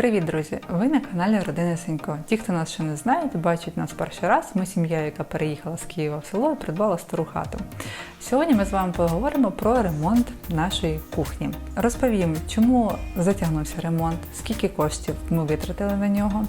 Привіт, друзі! Ви на каналі Родини Сенько. Ті, хто нас ще не знають, бачать нас перший раз. Ми сім'я, яка переїхала з Києва в село і придбала стару хату. Сьогодні ми з вами поговоримо про ремонт нашої кухні. Розповім, чому затягнувся ремонт, скільки коштів ми витратили на нього,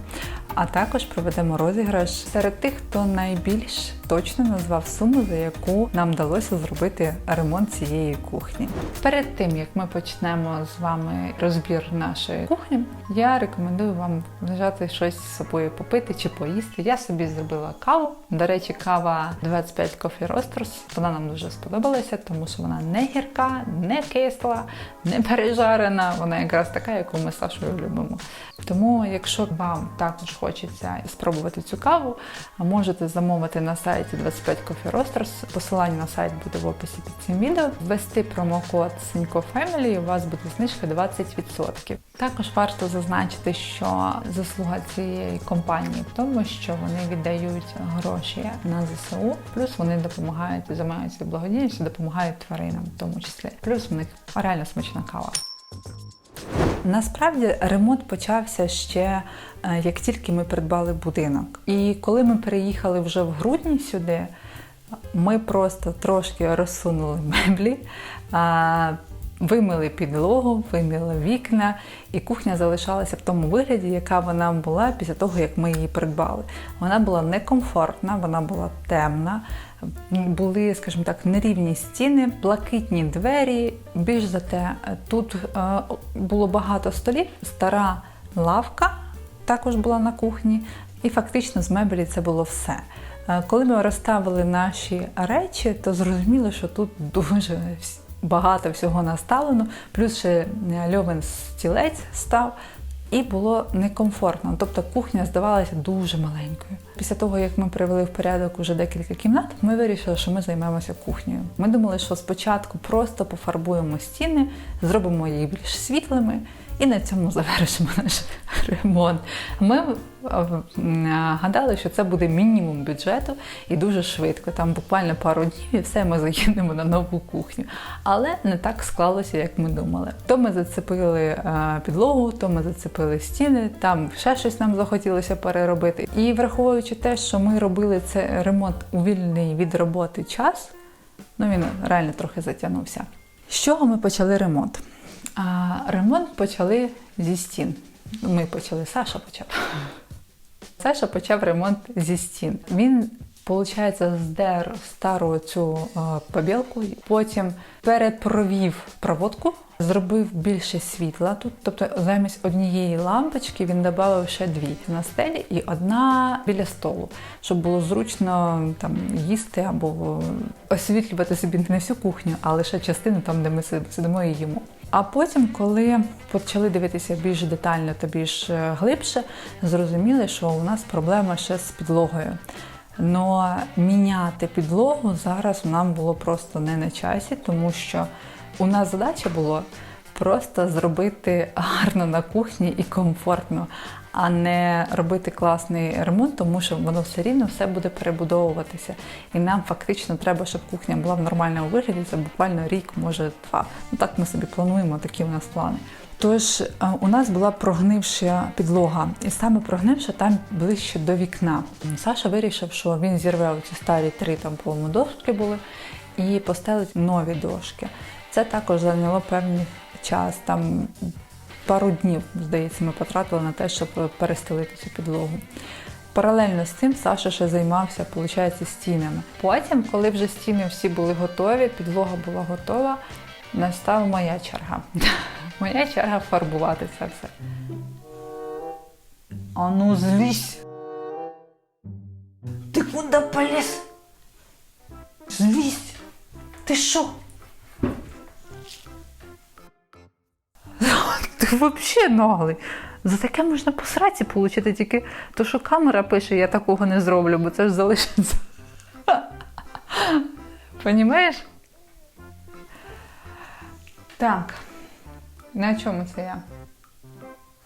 а також проведемо розіграш серед тих, хто найбільш точно назвав суму, за яку нам вдалося зробити ремонт цієї кухні. Перед тим як ми почнемо з вами розбір нашої кухні, я рекомендую вам взяти щось з собою попити чи поїсти. Я собі зробила каву. До речі, кава 25 Coffee Roasters. Вона нам дуже сподобалася, тому що вона не гірка, не кисла, не пережарена. Вона якраз така, яку ми Сашою любимо. Тому, якщо вам також хочеться спробувати цю каву, можете замовити на сайті 25 Coffee Roasters. Посилання на сайт буде в описі під цим відео. Ввести промокод Сенько Family і у вас буде знижка 20%. Також варто зазначити, що заслуга цієї компанії в тому, що вони віддають гроші на ЗСУ, плюс вони допомагають займаються благодійністю, допомагають тваринам, в тому числі. Плюс в них реально смачна кава. Насправді ремонт почався ще е, як тільки ми придбали будинок. І коли ми переїхали вже в грудні сюди, ми просто трошки розсунули меблі, вимили підлогу, вимили вікна, і кухня залишалася в тому вигляді, яка вона була після того, як ми її придбали. Вона була некомфортна, вона була темна. Були, скажімо так, нерівні стіни, блакитні двері. Більш за те, тут е, було багато столів, стара лавка також була на кухні, і фактично з меблі це було все. Е, Коли ми розставили наші речі, то зрозуміло, що тут дуже багато всього наставлено, плюс ще е, льовен стілець став. І було некомфортно, тобто кухня здавалася дуже маленькою. Після того, як ми привели в порядок уже декілька кімнат, ми вирішили, що ми займемося кухнею. Ми думали, що спочатку просто пофарбуємо стіни, зробимо її більш світлими і на цьому завершимо наш ремонт. Ми е, гадали, що це буде мінімум бюджету і дуже швидко. Там буквально пару днів і все ми заїдемо на нову кухню. Але не так склалося, як ми думали. То ми зацепили е, підлогу, то ми зацепили стіни, там ще щось нам захотілося переробити. І враховуючи те, що ми робили цей ремонт у вільний від роботи час, ну він реально трохи затягнувся. З чого ми почали ремонт? А, ремонт почали зі стін. Ми почали, Саша почав. Саша почав ремонт зі стін. Він, виходить, здер стару цю побілку, потім перепровів проводку, зробив більше світла тут. Тобто замість однієї лампочки він додав ще дві на стелі і одна біля столу, щоб було зручно там їсти або освітлювати собі не всю кухню, а лише частину там, де ми сидимо і їмо. А потім, коли почали дивитися більш детально та більш е, глибше, зрозуміли, що у нас проблема ще з підлогою. Но міняти підлогу зараз нам було просто не на часі, тому що у нас задача була просто зробити гарно на кухні і комфортно, а не робити класний ремонт, тому що воно все рівно все буде перебудовуватися. І нам фактично треба, щоб кухня була в нормальному вигляді. Це буквально рік, може два. Ну так ми собі плануємо, такі у нас плани. Тож е, у нас була прогнивша підлога, і саме прогнивша там ближче до вікна. Саша вирішив, що він зірве ці старі три там по-моєму, дошки були і постелить нові дошки. Це також зайняло певний час. Там пару днів, здається, ми потратили на те, щоб перестелити цю підлогу. Паралельно з цим Саша ще займався, виходить, стінами. Потім, коли вже стіни всі були готові, підлога була готова, настала моя черга. Моя черга фарбувати це все. А ну злізь! Ти куди поліз? Злізь! Ти що? взагалі наглий. За таке можна по сраці отримати, тільки то, що камера пише, я такого не зроблю, бо це ж залишиться. Понімаєш? Так. На чому це я?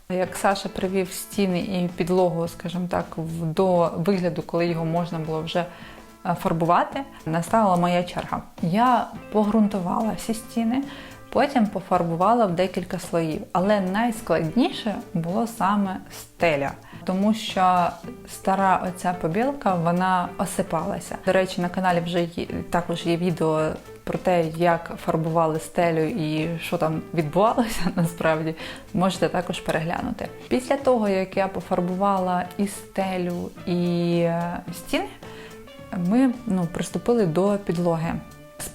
Як Саша привів стіни і підлогу, скажімо так, до вигляду, коли його можна було вже е, фарбувати, настала моя черга. Я погрунтувала всі стіни, Потім пофарбувала в декілька слоїв. Але найскладніше було саме стеля, тому що стара оця побілка вона осипалася. До речі, на каналі вже є, також є відео про те, як фарбували стелю і що там відбувалося насправді, можете також переглянути. Після того, як я пофарбувала і стелю, і е, стіни, ми ну, приступили до підлоги.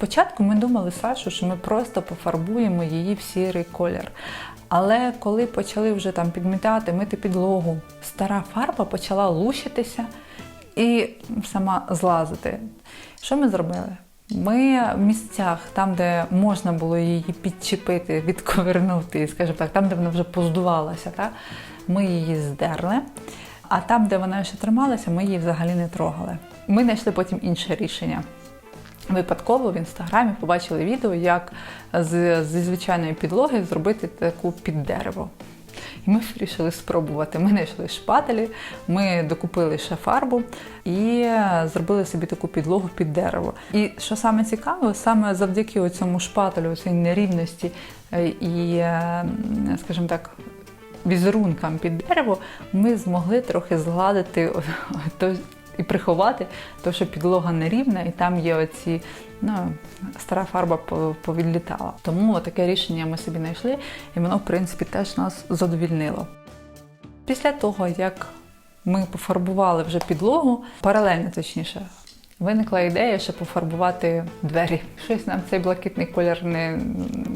Спочатку ми думали з Сашою, що ми просто пофарбуємо її в сірий колір. Але коли почали вже там підмітати, мити підлогу, стара фарба почала лущитися і сама злазити. Що ми зробили? Ми в місцях, там, де можна було її підчепити, відковернути, скажімо так, там, де вона вже поздувалася, так? ми її здерли. А там, де вона ще трималася, ми її взагалі не трогали. Ми знайшли потім інше рішення. Випадково в інстаграмі побачили відео, як з, зі звичайної підлоги зробити таку під дерево. І ми вирішили спробувати. Ми знайшли шпателі, ми докупили ще фарбу і зробили собі таку підлогу під дерево. І що саме цікаво, саме завдяки цьому шпателю, цій нерівності е, і, е, скажімо так, візерункам під дерево, ми змогли трохи згладити і приховати, то що підлога нерівна, і там є оці, ну, стара фарба повідлітала. Тому таке рішення ми собі знайшли, і воно, в принципі, теж нас задовільнило. Після того, як ми пофарбували вже підлогу, паралельно точніше, виникла ідея, ще пофарбувати двері. Щось нам цей блакитний колір не,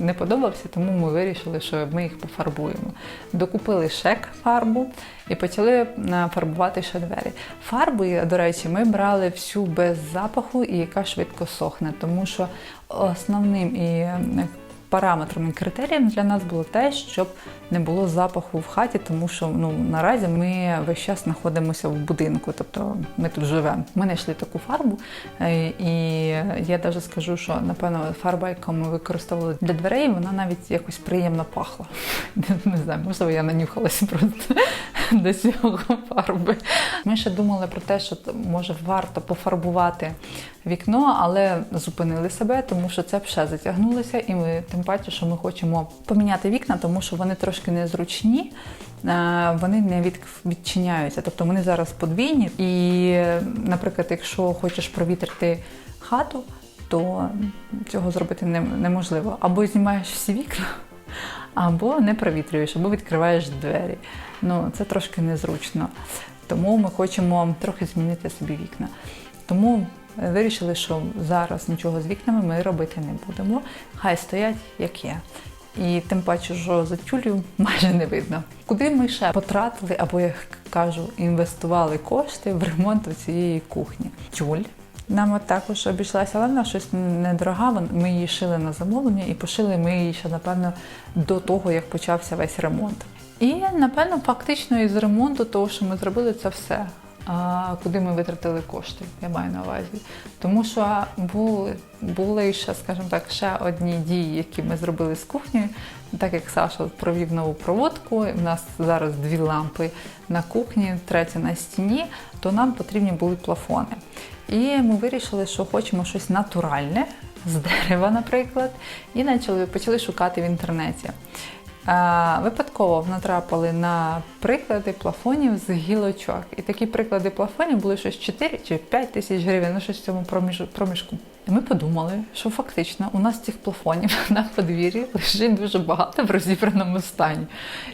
не подобався, тому ми вирішили, що ми їх пофарбуємо. Докупили шек фарбу і почали е, фарбувати ще двері. Фарби, до речі, ми брали всю без запаху і яка швидко сохне, тому що основним і параметром і критерієм для нас було те, щоб не було запаху в хаті, тому що ну наразі ми весь час знаходимося в будинку, тобто ми тут живемо. Ми знайшли таку фарбу, е, і я навіть скажу, що напевно фарба, яку ми використовували для дверей, вона навіть якось приємно пахла. Не знаю, можливо, я нанюхалася просто до цього фарби. Ми ще думали про те, що може варто пофарбувати вікно, але зупинили себе, тому що це б ще затягнулося, і ми тим паче, що ми хочемо поміняти вікна, тому що вони трошки незручні. е, Вони не відчиняються, тобто вони зараз подвійні. І, наприклад, якщо хочеш провітрити хату, то цього зробити неможливо. Або знімаєш всі вікна, або не провітрюєш, або відкриваєш двері. Ну, це трошки незручно. Тому ми хочемо трохи змінити собі вікна. Тому е, вирішили, що зараз нічого з вікнами ми робити не будемо. Хай стоять як є. І тим паче, що за тюлю майже не видно. Куди ми ще потратили, або як кажу, інвестували кошти в ремонт цієї кухні? Тюль. Нам от також обійшлася, але вона щось недорога. Ми її шили на замовлення і пошили ми її ще, напевно, до того, як почався весь ремонт. І, напевно, фактично із ремонту, того, що ми зробили, це все. Куди ми витратили кошти, я маю на увазі. Тому що були, були ще, скажімо так, ще одні дії, які ми зробили з кухнею. Так як Саша провів нову проводку, у нас зараз дві лампи на кухні, третя на стіні, то нам потрібні були плафони. І ми вирішили, що хочемо щось натуральне з дерева, наприклад, і почали, почали шукати в інтернеті. Випадково натрапили на приклади плафонів з гілочок. І такі приклади плафонів були щось 4 чи 5 тисяч гривень, ну щось в цьому проміж- проміжку. І ми подумали, що фактично у нас цих плафонів на подвір'ї лежить дуже багато в розібраному стані.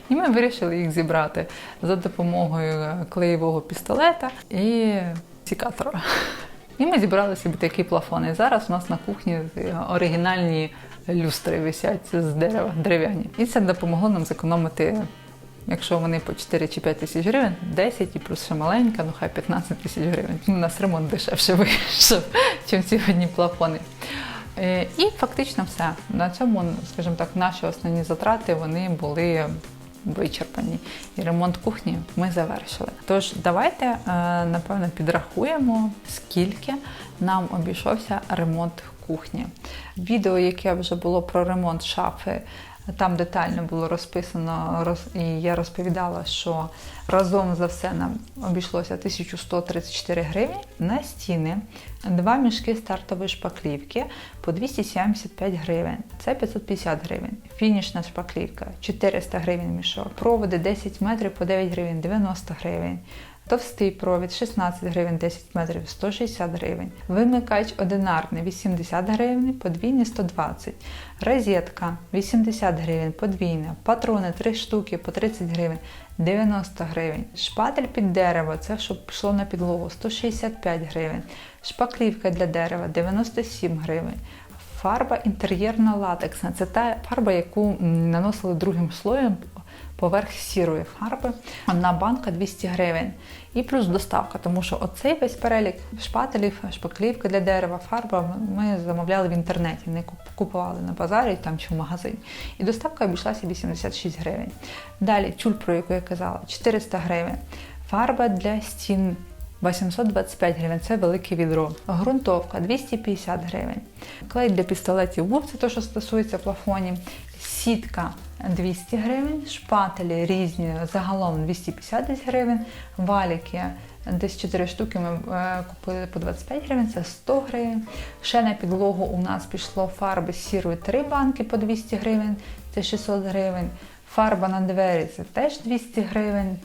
І ми вирішили їх зібрати за допомогою клеєвого пістолета і сікатора. І ми зібрали собі такі плафони. Зараз у нас на кухні е, оригінальні люстри висять з дерева, дерев'яні. І це допомогло нам зекономити, якщо вони по 4 чи 5 тисяч гривень, 10 і плюс ще маленька, ну хай 15 тисяч гривень. У нас ремонт дешевше вийшов, ніж ці одні плафони. Е, І фактично все. На цьому, скажімо так, наші основні затрати вони були вичерпані. І ремонт кухні ми завершили. Тож давайте, е, напевно, підрахуємо, скільки нам обійшовся ремонт кухні. Відео, яке вже було про ремонт шафи, Там детально було розписано, роз- і я розповідала, що разом за все нам обійшлося 1134 гривні. На стіни два мішки стартової шпаклівки по 275 гривень. Це 550 гривень. Фінішна шпаклівка 400 гривень мішок. Проводи 10 метрів по 9 гривень 90 гривень. Товстий провід 16 гривень 10 метрів 160 гривень. Вимикач одинарний 80 гривень, подвійний 120. Розетка 80 гривень, подвійна. Патрони 3 штуки по 30 гривень 90 гривень. Шпатель під дерево, це щоб пішло на підлогу 165 гривень. Шпаклівка для дерева 97 гривень. Фарба інтер'єрна латексна. Це та фарба, яку наносили другим слоєм поверх сірої фарби. Одна банка 200 гривень. І плюс доставка, тому що оцей весь перелік шпателів, шпаклівки для дерева, фарба ми замовляли в інтернеті, не купували на базарі там чи в магазині. І доставка обійшлася 86 гривень. Далі тюль, про яку я казала, 400 гривень. Фарба для стін 825 гривень це велике відро. Грунтовка 250 гривень. Клей для пістолетів був, це те, що стосується плафонів. Сітка 200 гривень, шпателі різні, загалом 250 гривень, валіки. Десь 4 штуки ми е, купили по 25 гривень, це 100 гривень. Ще на підлогу у нас пішло фарби сірої 3 банки по 200 гривень, це 600 гривень. Фарба на двері це теж 200 гривень.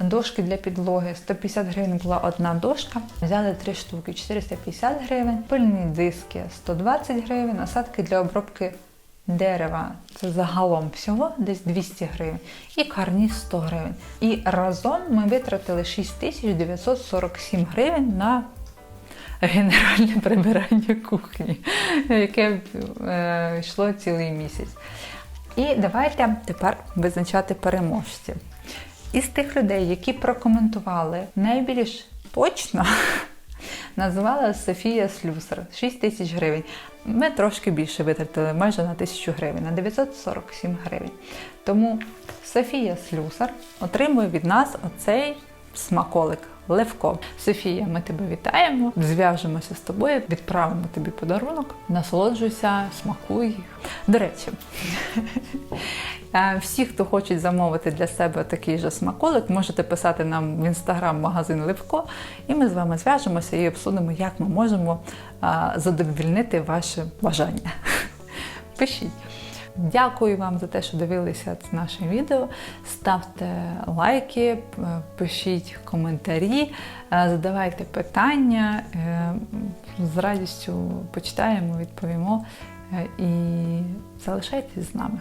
Дошки для підлоги 150 гривень була одна дошка. Взяли три штуки 450 гривень, пильні диски 120 гривень, насадки для обробки дерева. Це загалом всього десь 200 гривень. І карніз 100 гривень. І разом ми витратили 6947 гривень на генеральне прибирання кухні, яке е, йшло цілий місяць. І давайте тепер визначати переможців. Із тих людей, які прокоментували найбільш точно, називала Софія Слюсар 6 тисяч гривень. Ми трошки більше витратили, майже на тисячу гривень, на 947 гривень. Тому Софія Слюсар отримує від нас оцей смаколик. Левко. Софія, ми тебе вітаємо, зв'яжемося з тобою, відправимо тобі подарунок, насолоджуйся, смакуй. До речі, всі, хто хочуть замовити для себе такий же смаколик, можете писати нам в інстаграм магазин Левко, і ми з вами зв'яжемося і обсудимо, як ми можемо задовільнити ваше бажання. Пишіть. Дякую вам за те, що дивилися наше відео. Ставте лайки, пишіть коментарі, е, задавайте питання. Е, З радістю почитаємо, відповімо е, і залишайтесь з нами.